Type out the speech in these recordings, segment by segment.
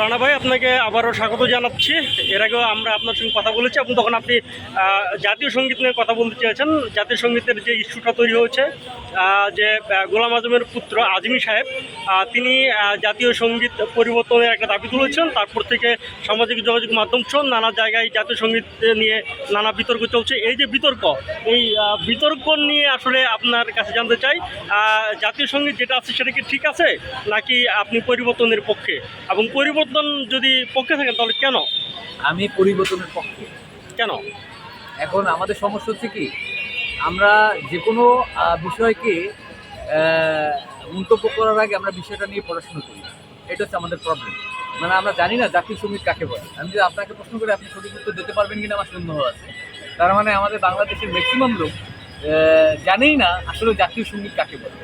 রানা ভাই, আপনাকে আবারও স্বাগত জানাচ্ছি। এর আগেও আমরা আপনার সঙ্গে কথা বলেছি। এবং তখন আপনি জাতীয় সংগীত নিয়ে কথা বলতে চেয়েছেন। জাতীয় সঙ্গীতের যে ইস্যুটা তৈরি হয়েছে যে গোলাম আজমের পুত্র আজমি সাহেব তিনি জাতীয় সংগীত পরিবর্তনের একটা দাবি তুলেছেন। তারপর থেকে সামাজিক যোগাযোগ মাধ্যম সহ নানা জায়গায় জাতীয় সংগীত নিয়ে নানা বিতর্ক চলছে। এই যে বিতর্ক, এই বিতর্ক নিয়ে আসলে আপনার কাছে জানতে চাই জাতীয় সংগীত যেটা আছে সেটা কি ঠিক আছে? নাকি আপনি পরিবর্তনের পক্ষে? এবং পরিবর্তন যদি পক্ষে থাকেন তাহলে কেন? আমি পরিবর্তনের পক্ষে। কেন? এখন আমাদের সমস্যা হচ্ছে কি আমরা যে কোনো বিষয়কে মন্তব্য করার আগে আমরা বিষয়টা নিয়ে পড়াশোনা করি। এটা হচ্ছে আমাদের প্রবলেম মানে আমরা জানি না জাতীয় সংগীত কাকে বলে। আমি যদি আপনাকে প্রশ্ন করে আপনি সঠিক উত্তর দিতে পারবেন কিনা আমার সন্দেহ আছে। তার মানে আমাদের বাংলাদেশের ম্যাক্সিমাম লোক জানেই না আসলে জাতীয় সংগীত কাকে বলে।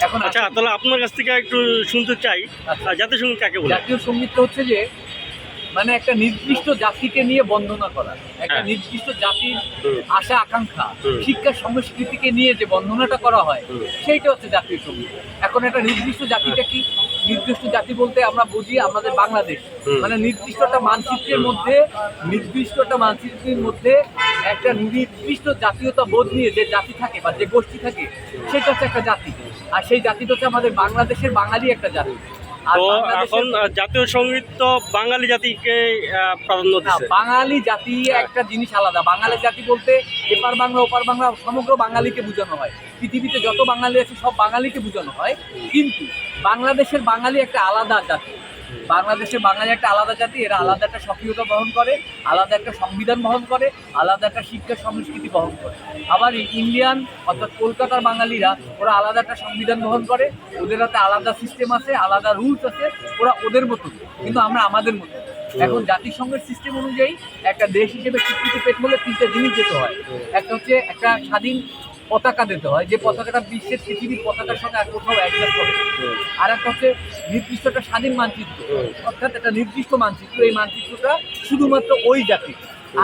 এখন আচ্ছা তাহলে আপনার কাছ থেকে একটু শুনতে চাই। আচ্ছা। জাতীয় সংগীত কাকে বলে জাতীয় সঙ্গীতটা হচ্ছে যে মানে একটা নির্দিষ্ট জাতিকে নিয়ে বন্দনা করা। একটা হ্যাঁ। নির্দিষ্ট জাতির আশা আকাঙ্ক্ষা শিক্ষা সংস্কৃতিকে নিয়ে যে বন্দনাটা করা হয় সেইটা হচ্ছে জাতীয় সংগীত। এখন একটা নির্দিষ্ট জাতিটা কি? নির্দিষ্ট জাতি বলতে আমরা বুঝি আমাদের বাংলাদেশ। মানে নির্দিষ্ট একটা মানচিত্রের মধ্যে নির্দিষ্ট একটা মানচিত্রের মধ্যে একটা নির্দিষ্ট জাতীয়তা বোধ নিয়ে যে জাতি থাকে বা যে গোষ্ঠী থাকে সেটা হচ্ছে একটা জাতি। আর সেই জাতিটা হচ্ছে আমাদের বাংলাদেশের বাঙালি একটা জাতি। তো এখন জাতীয় সংগীত তো বাঙালি জাতিকে প্রাধান্য দিচ্ছে বাঙালি জাতি একটা জিনিস আলাদা। বাঙালি জাতি বলতে এপার বাংলা ওপার বাংলা সমগ্র বাঙালিকে বোঝানো হয়। পৃথিবীতে যত বাঙালি আছে সব বাঙালিকে বোঝানো হয়। কিন্তু বাংলাদেশের বাঙালি একটা আলাদা জাতি। বাংলাদেশের বাঙালি একটা আলাদা জাতি, এরা আলাদা একটা সক্রিয়তা বহন করে, আলাদা একটা সংবিধান বহন করে, আলাদা একটা শিক্ষা সংস্কৃতি বহন করে। আবার ইন্ডিয়ান অর্থাৎ কলকাতার বাঙালিরা, ওরা আলাদা একটা সংবিধান বহন করে, ওদের হাতে আলাদা সিস্টেম আছে, আলাদা রুলস আছে, ওরা ওদের মতো কিন্তু আমরা আমাদের মতো এখন জাতিসংঘের সিস্টেম অনুযায়ী একটা দেশ হিসেবে স্বীকৃতি পেতে হলে তিনটে জিনিস যেতে হয়। একটা হচ্ছে একটা স্বাধীন পতাকা দিতে হয়। যে পতাকাটা বিশ্বের পৃথিবীর পতাকার সঙ্গে আর কোথাও অ্যাডজাস্ট হবে না। আর একটা হচ্ছে নির্দিষ্ট একটা স্বাধীন মানচিত্র। অর্থাৎ একটা নির্দিষ্ট মানচিত্র। এই মানচিত্রটা শুধুমাত্র ওই জাতি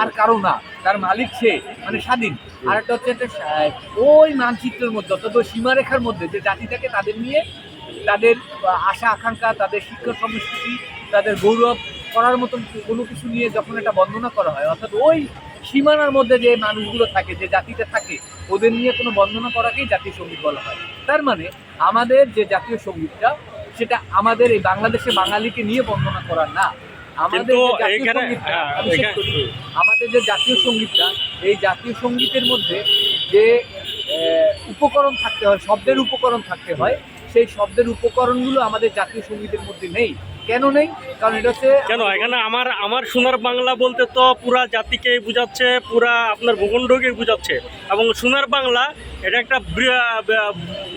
আর কারও না। তার মালিক সে মানে স্বাধীন। আর একটা হচ্ছে একটা ওই মানচিত্রের মধ্যে অর্থাৎ ওই সীমারেখার মধ্যে যে জাতিটাকে তাদের নিয়ে তাদের আশা আকাঙ্ক্ষা তাদের শিক্ষা সংস্কৃতি তাদের গৌরব করার মতন কোনো কিছু নিয়ে যখন এটা বন্দনা করা হয় অর্থাৎ ওই সীমানার মধ্যে যে মানুষগুলো থাকে যে জাতিটা থাকে ওদের নিয়ে কোনো বন্দনা করাকেই জাতীয় সংগীত বলা হয়। তার মানে আমাদের যে জাতীয় সঙ্গীতটা সেটা আমাদের এই বাংলাদেশে বাঙালিকে নিয়ে বন্দনা করা না। আমাদের যে জাতীয় সঙ্গীতটা, হ্যাঁ। আমাদের যে জাতীয় সঙ্গীতটা এই জাতীয় সঙ্গীতের মধ্যে যে উপকরণ থাকতে হয় শব্দের উপকরণ থাকতে হয় সেই শব্দের উপকরণগুলো আমাদের জাতীয় সঙ্গীতের মধ্যে নেই। কেন নেই? কারণ এটা হচ্ছে কেন? এখানে আমার আমার সোনার বাংলা বলতে তো পুরা জাতিকে বোঝাচ্ছে পুরা আপনার ভূখণ্ডকে বোঝাচ্ছে। এবং সোনার বাংলা এটা একটা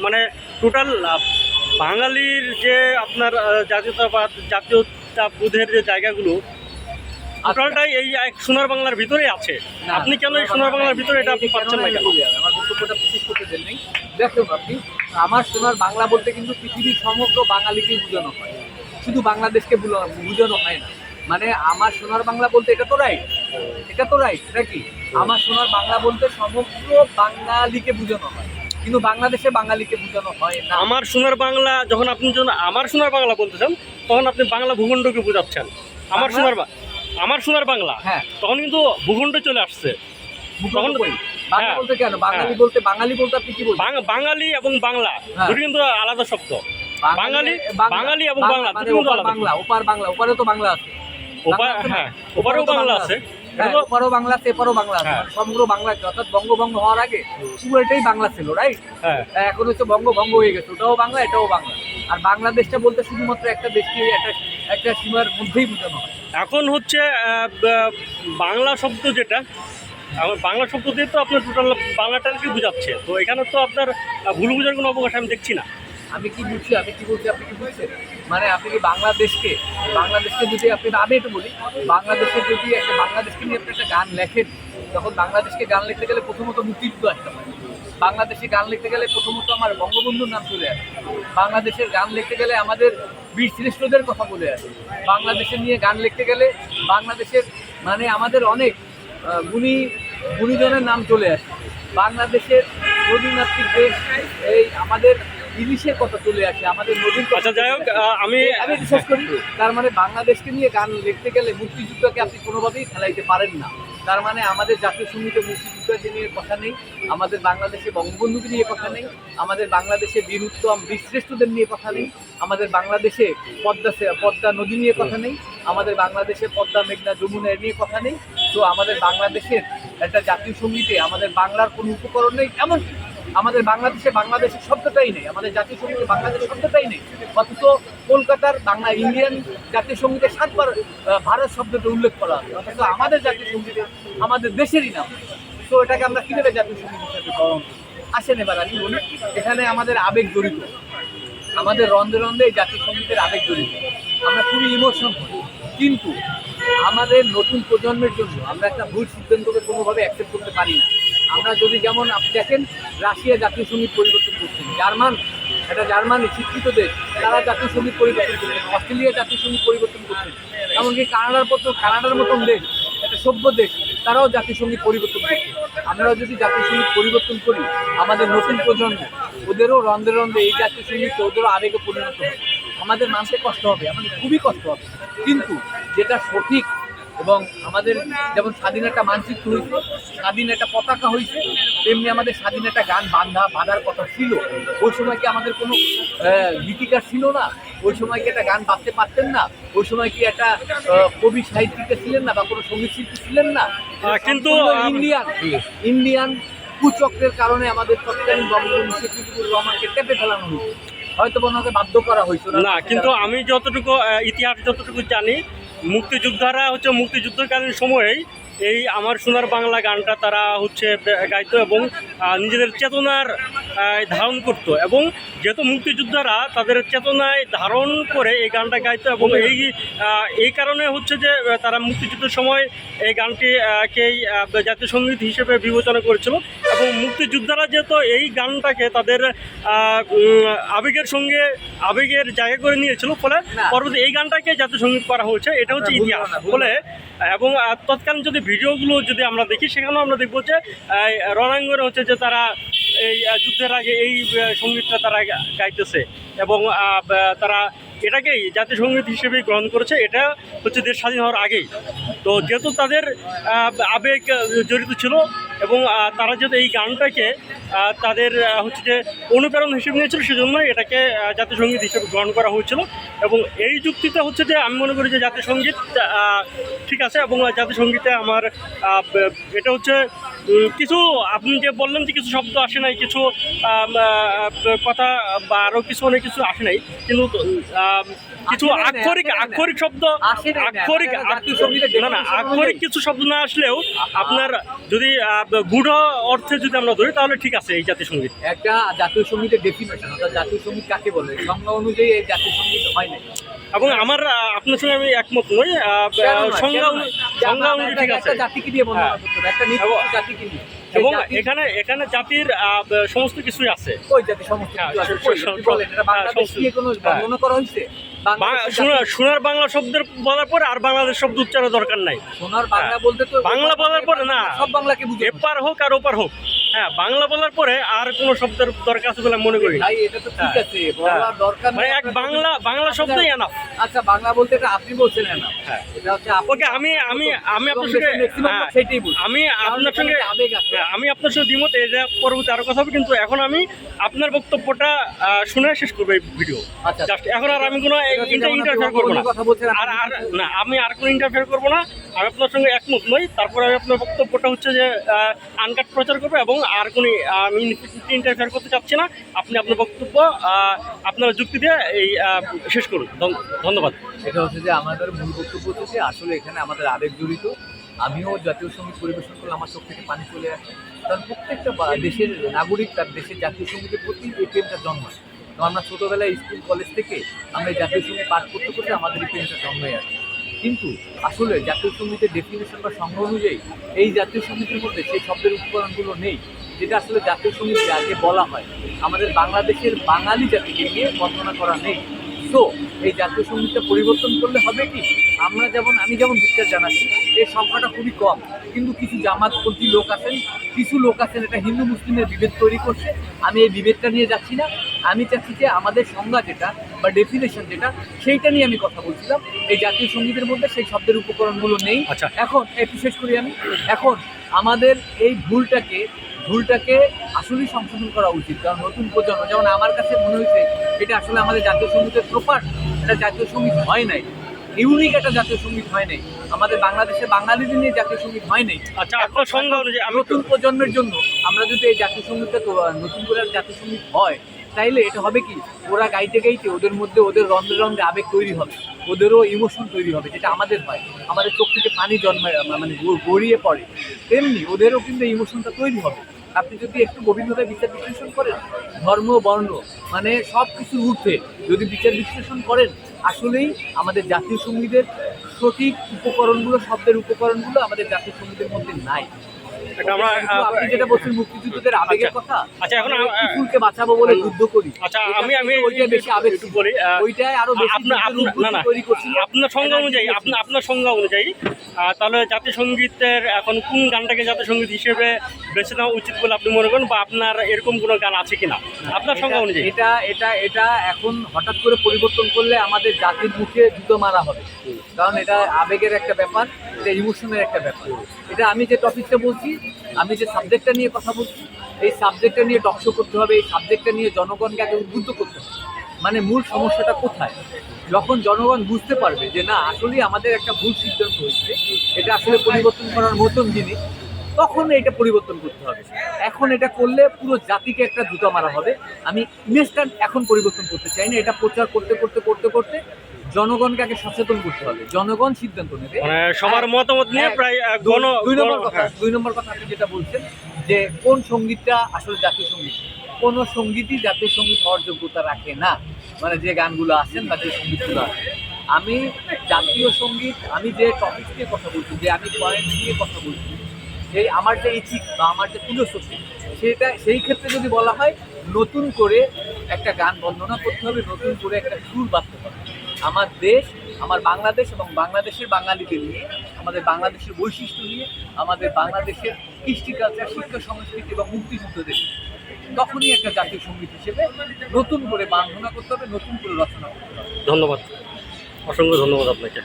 মানে টোটাল বাঙালির যে আপনার জাতীয়তাবাদ জাতীয়তা জাতীয়তাবোধের যে জায়গাগুলো টোটালটাই এই এক সোনার বাংলার ভিতরে আছে। আপনি কেন এই সোনার বাংলার ভিতরে এটা আপনি পাচ্ছেন না আমার বক্তব্যটা শেষ করতে দেন দেখুন আপনি আমার সোনার বাংলা বলতে কিন্তু পৃথিবীর সমগ্র বাঙালিকেই বোঝানো হয়। শুধু বাংলাদেশকে বুলো- বোঝানো হয় না। মানে আমার সোনার বাংলা বলতে এটা তো রাইট এটা তো রাইট নাকি আমার সোনার বাংলা বলতে সমগ্র বাঙালিকে বোঝানো হয়। কিন্তু বাংলাদেশে বাঙালিকে বোঝানো হয় না। আমার সোনার বাংলা যখন আপনি যখন আমার সোনার বাংলা বলতেছেন তখন আপনি বাংলা ভূখণ্ডকে বোঝাচ্ছেন। আমার সোনার আমার সোনার বাংলা। হ্যাঁ। তখন কিন্তু ভূখণ্ড চলে আসছে। তখন কই বাংলা হ্যাঁ। বলতে কেন? বাঙালি বলতে বাঙালি বলতে আপনি কি বলছেন বাঙালি এবং বাংলা। হ্যাঁ। দুটো কিন্তু আলাদা শব্দ। বাঙালি বাংলা- বাঙালি এবং বাংলা মানে দুটো কিন্তু ওপার বাংলা ওপার বাংলা তো বাংলা আছে। ওপার বাংলা? হ্যাঁ ওপারেও বাংলা আছে। হ্যাঁ, ওপারও বাংলা আছে এপারও বাংলা আছে। হ্যাঁ। মানে সমগ্র বাংলা অর্থাৎ বঙ্গভঙ্গ হওয়ার আগে পুরোটাই বাংলা ছিল রাইট হ্যাঁ। এখন হচ্ছে বঙ্গভঙ্গ হয়ে গেছে ওটাও বাংলা এটাও বাংলা। আর বাংলাদেশটা বলতে শুধুমাত্র একটা দেশকে একটা একটা সীমার মধ্যেই বোঝানো হয়। এখন হচ্ছে বাংলা শব্দ যেটা আমার বাংলা শব্দ দিয়ে তো আপনার টোটাল বাংলাটাকে বোঝাচ্ছে। তো এখানে তো আপনার ভুল বোঝার কোনো অবকাশ আমি দেখছি না। আমি কি বুঝছি? আমি কি বলছি? আপনি কি বুঝছেন? মানে আপনি কি বাংলাদেশকে বাংলাদেশকে যদি আপনি আমি একটু বলি বাংলাদেশের যদি একটা, বাংলাদেশকে নিয়ে আপনি একটা গান লেখেন, তখন বাংলাদেশকে গান লিখতে গেলে প্রথমত মুক্তিযুদ্ধ আসতে হয় বাংলাদেশে গান লিখতে গেলে প্রথমত আমার বঙ্গবন্ধুর নাম চলে আসে। বাংলাদেশের গান লিখতে গেলে আমাদের বীর শ্রেষ্ঠদের কথা বলে আসে। বাংলাদেশে নিয়ে গান লিখতে গেলে বাংলাদেশের মানে আমাদের অনেক গুণী, গুণীজনের নাম চলে আসে। বাংলাদেশের নদীমাতৃক দেশ, এই আমাদের ইলিশের কথা চলে আসে আমাদের নদীর কথা আচ্ছা যাই হোক আমি আমি বিশ্বাস করি তার মানে বাংলাদেশকে নিয়ে গান লিখতে গেলে মুক্তিযুদ্ধকে আপনি কোনোভাবেই খেলাইতে পারেন না। তার মানে আমাদের জাতীয় সঙ্গীতে মুক্তিযুদ্ধকে নিয়ে কথা নেই আমাদের বাংলাদেশে বঙ্গবন্ধুকে নিয়ে কথা নেই আমাদের বাংলাদেশে বীর উত্তম বীরশ্রেষ্ঠদের নিয়ে কথা নেই আমাদের বাংলাদেশে পদ্মা পদ্মা নদী নিয়ে কথা নেই আমাদের বাংলাদেশে পদ্মা মেঘনা যমুনা নিয়ে কথা নেই। তো আমাদের বাংলাদেশের একটা জাতীয় সঙ্গীতে আমাদের বাংলার কোনো উপকরণ নেই এমনকি আমাদের বাংলাদেশে বাংলাদেশের শব্দটাই নেই, আমাদের জাতীয় সঙ্গীতে বাংলাদেশ শব্দটাই নেই। অথচ কলকাতার বাংলা ইন্ডিয়ান জাতীয় সঙ্গীতে সাতবার ভারত শব্দটা উল্লেখ করা হবে। অথচ আমাদের জাতীয় সঙ্গীতে আমাদের দেশেরই নাম। তো এটাকে আমরা কীভাবে জাতীয় সংগীত হিসাবে গ্রহণ? আসেন এবার আমি বলি, এখানে আমাদের আবেগ জড়িত। আমাদের রন্ধে রন্ধে এই জাতীয় সঙ্গীতের আবেগ জড়িত। আমরা খুবই ইমোশন কিন্তু আমাদের নতুন প্রজন্মের জন্য আমরা একটা ভুল সিদ্ধান্তকে কোনোভাবে অ্যাকসেপ্ট করতে পারি না। আমরা যদি যেমন, আপনি দেখেন, রাশিয়া জাতীয় সংগীত পরিবর্তন করছেন জার্মান, একটা জার্মানি শিক্ষিত দেশ, তারা জাতীয় সংগীত পরিবর্তন করছেন অস্ট্রেলিয়া জাতীয় সংগীত পরিবর্তন করছেন এমনকি কানাডার মতো, কানাডার মতন দেশ, একটা সভ্য দেশ, তারাও জাতীয় সংগীত পরিবর্তন করছে। আমরাও যদি জাতীয় সংগীত পরিবর্তন করি, আমাদের নতুন প্রজন্ম, ওদেরও রন্ধে রন্ধে এই জাতীয় সংগীত ওদেরও আবেগে পরিণত হবে। আমাদের মানতে কষ্ট হবে, আমাদের খুবই কষ্ট হবে। কিন্তু যেটা সঠিক এবং আমাদের যেমন স্বাধীন একটা মানচিত্র হয়েছে স্বাধীন একটা পতাকা হয়েছে তেমনি আমাদের স্বাধীন একটা গান বান্ধা বাঁধার কথা ছিল। ওই সময় কি আমাদের কোনো গীতিকার ছিল না? ওই সময় কি একটা গান বাঁধতে পারতেন না? ওই সময় কি একটা কবি সাহিত্যিকা ছিলেন না বা কোনো সংগীত শিল্পী ছিলেন না? কিন্তু, সম্পূর্ণ ইন্ডিয়ান ইন্ডিয়ান কুচক্রের কারণে আমাদের তৎকালীন বঙ্গবন্ধু শেখ মুজিবুর রহমানকে টেপে ফেলানো হয়েছে। হয়তো ওনাকে বাধ্য করা হয়েছিল না কিন্তু আমি যতটুকু ইতিহাস যতটুকু জানি মুক্তিযোদ্ধারা হচ্ছে মুক্তিযুদ্ধকালীন সময়েই এই আমার সোনার বাংলা গানটা তারা হচ্ছে গাইত এবং নিজেদের চেতনার ধারণ করত এবং যেহেতু মুক্তিযোদ্ধারা তাদের চেতনায় ধারণ করে এই গানটা গাইত এবং এই এই কারণে হচ্ছে যে তারা মুক্তিযুদ্ধের সময় এই গানটি কেই আহ, জাতীয় সংগীত হিসেবে বিবেচনা করেছিল এবং মুক্তিযোদ্ধারা যেহেতু এই গানটাকে তাদের আবেগের সঙ্গে আবেগের জায়গা করে নিয়েছিল ফলে পরবর্তী এই গানটাকে জাতীয় সংগীত করা হয়েছে এটা হচ্ছে ইতিহাস। ফলে এবং তৎকালীন যদি ভিডিওগুলো যদি আমরা দেখি সেখানেও আমরা দেখব যে রণাঙ্গনে হচ্ছে যে তারা এই যুদ্ধের আগে এই সঙ্গীতটা তারা গাইতেছে। এবং তারা এটাকেই জাতীয় সংগীত হিসেবে গ্রহণ করেছে। এটা হচ্ছে দেশ স্বাধীন হওয়ার আগেই। তো যেহেতু তাদের আবেগ জড়িত ছিল এবং তারা যেহেতু এই গানটাকে তাদের হচ্ছে যে অনুপ্রেরণ হিসেবে নিয়েছিল, সেজন্য এটাকে জাতীয় সংগীত হিসেবে গ্রহণ করা হয়েছিল। এবং এই যুক্তিতে হচ্ছে যে, আমি মনে করি যে জাতীয় সংগীত ঠিক আছে। এবং জাতীয় সঙ্গীতে আমার এটা হচ্ছে কিছু আপনি যে বললেন যে কিছু শব্দ আসে নাই কিছু কথা বা আরও কিছু অনেক কিছু আসে নাই কিন্তু কিছু আক্ষরিক আক্ষরিক শব্দ আক্ষরিক না না আক্ষরিক কিছু শব্দ না আসলেও আপনার যদি গূঢ় অর্থে যদি আমরা ধরি তাহলে ঠিক আছে এই জাতীয় সংগীত। একটা জাতীয় সঙ্গীতের ডেফিনেশন অর্থাৎ জাতীয় সংগীত কাকে বলে? সংজ্ঞা অনুযায়ী এই জাতীয় সংগীত হয় না এবং আমার আপনার সঙ্গে আমি একমত নই সংজ্ঞা অনুযায়ী ঠিক আছে। জাতিকে হ্যাঁ। একটা এবং- জাতিকে নিয়ে এবং এখানে এখানে জাতির সমস্ত কিছুই আছে। ওই জাতি সমস্ত হ্যাঁ, হ্যাঁ, করা হয়েছে? সোনার বাংলা শব্দের বলার পরে আর বাংলাদেশ শব্দ উচ্চারণের দরকার নাই। সোনার বাংলা। বলতে তো বাংলা বলার পরে না। সব বাংলাকে বুঝে এপার হোক আর ওপার হোক। হ্যাঁ বাংলা বলার পরে আর কোনো শব্দের দরকার আছে বলে মনে করি ভাই এটা তো ঠিক হ্যাঁ। আছে বলার দরকার মানে এক বাংলা বাংলা শব্দই এনাফ আচ্ছা বাংলা বলতে এটা আপনি বলছেন না হ্যাঁ। এটা হচ্ছে ওকে আমি আমি আমি আপনার সঙ্গে হ্যাঁ, সেটাই বলছে আমি আপনার সঙ্গে। হ্যাঁ, আমি আপনার সঙ্গে দ্বিমত এই যে পরবর্তী আরও কথা হবে কিন্তু এখন আমি আপনার বক্তব্যটা শুনে শেষ করব এই ভিডিও আচ্ছা। জাস্ট এখন আর আমি কোনো এটা ইন্টারফেয়ার করব না। আর আর না আমি আর কোনো ইন্টারফেয়ার করব না। আমি আপনার সঙ্গে একমত নই। তারপরে আমি আপনার বক্তব্যটা হচ্ছে যে আনকাট প্রচার করব এবং আর কোনো আমি ইন্টারফেয়ার করতে চাচ্ছি না। আপনি আপনার বক্তব্য আপনার যুক্তি দিয়ে এই শেষ করুন। ধন- ধন্যবাদ। এটা হচ্ছে যে আমাদের মূল বক্তব্য হচ্ছে যে আসলে এখানে আমাদের আবেগ জড়িত। আমিও জাতীয় সংগীত পরিবেশন করলে আমার চোখ থেকে পানি চলে আসে। কারণ প্রত্যেকটা দেশের নাগরিক তার দেশের জাতীয় সঙ্গীতের প্রতি এই প্রেমটা জন্মায়। তো আমরা ছোটোবেলায় স্কুল, কলেজ থেকে আমরা জাতীয় সংগীত পাঠ করতে করতে আমাদের এই প্রেমটা জন্মে আসে। কিন্তু আসলে জাতীয় সঙ্গীতের ডেফিনেশন বা সংজ্ঞা অনুযায়ী এই জাতীয় সঙ্গীতের মধ্যে সেই শব্দের উপকরণগুলো নেই, যেটা আসলে জাতীয় সংগীত আগে বলা হয়। আমাদের বাংলাদেশের বাঙালি জাতিকে নিয়ে বর্ণনা করা নেই। সো এই জাতীয় সঙ্গীতটা পরিবর্তন করলে হবে কি? আমরা যেমন আমি যেমন ধিক্কার জানাচ্ছি এর সংখ্যাটা খুবই কম। কিন্তু কিছু জামাতপন্থী লোক আছেন কিছু লোক আছেন এটা হিন্দু মুসলিমের বিভেদ তৈরি করছে। আমি এই বিভেদটা নিয়ে যাচ্ছি না। আমি চাচ্ছি যে আমাদের সংজ্ঞা যেটা বা ডেফিনেশন যেটা সেইটা নিয়ে আমি কথা বলছিলাম। এই জাতীয় সঙ্গীতের মধ্যে সেই শব্দের উপকরণগুলো নেই। আচ্ছা। এখন একটু শেষ করি আমি। এখন আমাদের এই ভুলটাকে ভুলটাকে আসলেই সংশোধন করা উচিত কারণ নতুন প্রজন্ম যেমন আমার কাছে মনে হয়েছে এটা আসলে আমাদের জাতীয় সঙ্গীতের প্রপার এটা জাতীয় সংগীত হয় নাই ইউনিক একটা জাতীয় সংগীত হয় নাই আমাদের বাংলাদেশে বাঙালিদের নিয়ে জাতীয় সংগীত হয় নাই। আচ্ছা আপনার সংজ্ঞা অনুযায়ী নতুন প্রজন্মের জন্য আমরা যদি এই জাতীয় সঙ্গীতটা তো, নতুন করে জাতীয় সংগীত হয় তাইলে এটা হবে কি ওরা গাইতে গাইতে ওদের মধ্যে ওদের রন্ধ্রে রন্ধ্রে আবেগ তৈরি হবে ওদেরও ইমোশন তৈরি হবে যেটা আমাদের হয় আমাদের চোখ থেকে পানি জন্মায় মানে গড়িয়ে পড়ে তেমনি ওদেরও কিন্তু ইমোশনটা তৈরি হবে। আপনি যদি একটু গভীরভাবে বিচার বিশ্লেষণ করেন, ধর্ম, বর্ণ মানে সব কিছুর ঊর্ধ্বে যদি বিচার বিশ্লেষণ করেন, আসলেই আমাদের জাতীয় সঙ্গীতের সঠিক উপকরণগুলো, শব্দের উপকরণগুলো আমাদের জাতীয় সঙ্গীতের মধ্যে নাই। আমরা আপনি যেটা বলছেন মুক্তিযুদ্ধদের আবেগের কথা আচ্ছা, এখন ফুলকে বাঁচাবো বলে যুদ্ধ করি। আচ্ছা আমি আমি বেশি আবেগ। একটু বলি ওইটাই আরও বেশি আপনার না আপনার সংজ্ঞা অনুযায়ী আপনার আপনার সংজ্ঞা অনুযায়ী তাহলে জাতীয় সঙ্গীতের এখন কোন গানটাকে জাতীয় সংগীত হিসেবে বেছে নেওয়া উচিত বলে আপনি মনে করেন বা আপনার এরকম কোনো গান আছে কিনা? আপনার সংজ্ঞা অনুযায়ী। এটা এটা এটা এখন হঠাৎ করে পরিবর্তন করলে আমাদের জাতির মুখে জুতো মারা হবে। কারণ এটা আবেগের একটা ব্যাপার এটা ইমোশনের একটা ব্যাপার। এটা আমি যে টপিকটা বলছি আমি যে সাবজেক্টটা নিয়ে কথা বলছি, এই সাবজেক্টটা নিয়ে টকশো করতে হবে, এই সাবজেক্টটা নিয়ে জনগণকে আগে উদ্বুদ্ধ করতে হবে। মানে মূল সমস্যাটা কোথায়? যখন জনগণ বুঝতে পারবে যে না, আসলেই আমাদের একটা ভুল সিদ্ধান্ত হয়েছে, এটা আসলে পরিবর্তন করার মতন জিনিস, তখন এটা পরিবর্তন করতে হবে। এখন এটা করলে পুরো জাতিকে একটা জুতা মারা হবে। আমি ইমেজটা এখন পরিবর্তন করতে চাই না, এটা প্রচার করতে করতে করতে করতে জনগণকে আগে সচেতন করতে হবে। জনগণ সিদ্ধান্ত নেবে। মানে সবার মতামত নিয়ে প্রায় গণ দুই নম্বর কথা হ্যাঁ। দুই নম্বর কথা আপনি যেটা বলছেন যে কোন সঙ্গীতটা আসলে জাতীয় সংগীত? কোন সঙ্গীতই জাতীয় সংগীত হওয়ার যোগ্যতা রাখে না। মানে যে গানগুলো আছেন বা যে সঙ্গীতগুলো আছে আমি জাতীয় সংগীত আমি যে টপিক নিয়ে কথা বলছি যে আমি পয়েন্ট নিয়ে কথা বলছি সেই আমার যে ইথিক বা আমার যে ফিলোসফি সেটা সেই ক্ষেত্রে যদি বলা হয় নতুন করে একটা গান বর্ণনা করতে হবে নতুন করে একটা সুর বাঁধতে আমার দেশ আমার বাংলাদেশ এবং বাংলাদেশের বাঙালিদের নিয়ে আমাদের বাংলাদেশের বৈশিষ্ট্য নিয়ে আমাদের বাংলাদেশের কৃষ্টি কালচার শিক্ষা সংস্কৃতি এবং মুক্তিযুদ্ধদের। তখনই একটা জাতীয় সংগীত হিসেবে নতুন করে বান্ধনা করতে হবে নতুন করে রচনা করতে হবে। ধন্যবাদ। অসংখ্য ধন্যবাদ আপনাকে।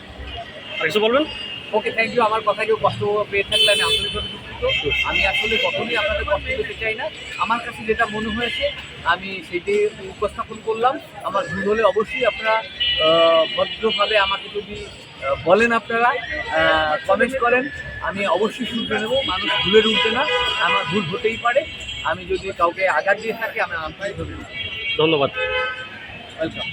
আর কিছু বলবেন? ওকে থ্যাংক ইউ আমার কথা কেউ কষ্ট পেয়ে থাকলে আমি আন্তরিকভাবে দুঃখিত। আমি আসলে কখনোই আপনাদের কষ্ট পেতে চাই না। আমার কাছে যেটা মনে হয়েছে আমি সেইটি উপস্থাপন করলাম। আমার ভুল হলে অবশ্যই আপনারা ভদ্রভাবে আমাকে যদি বলেন আপনারা কমেন্ট করেন আমি অবশ্যই শুনতে নেব মানুষ ভুলের উঠবে না আমার ভুল হতেই পারে আমি যদি কাউকে আঘাত দিয়ে থাকি আমি আন্তরিকভাবে ধন্যবাদ। ওয়েলকাম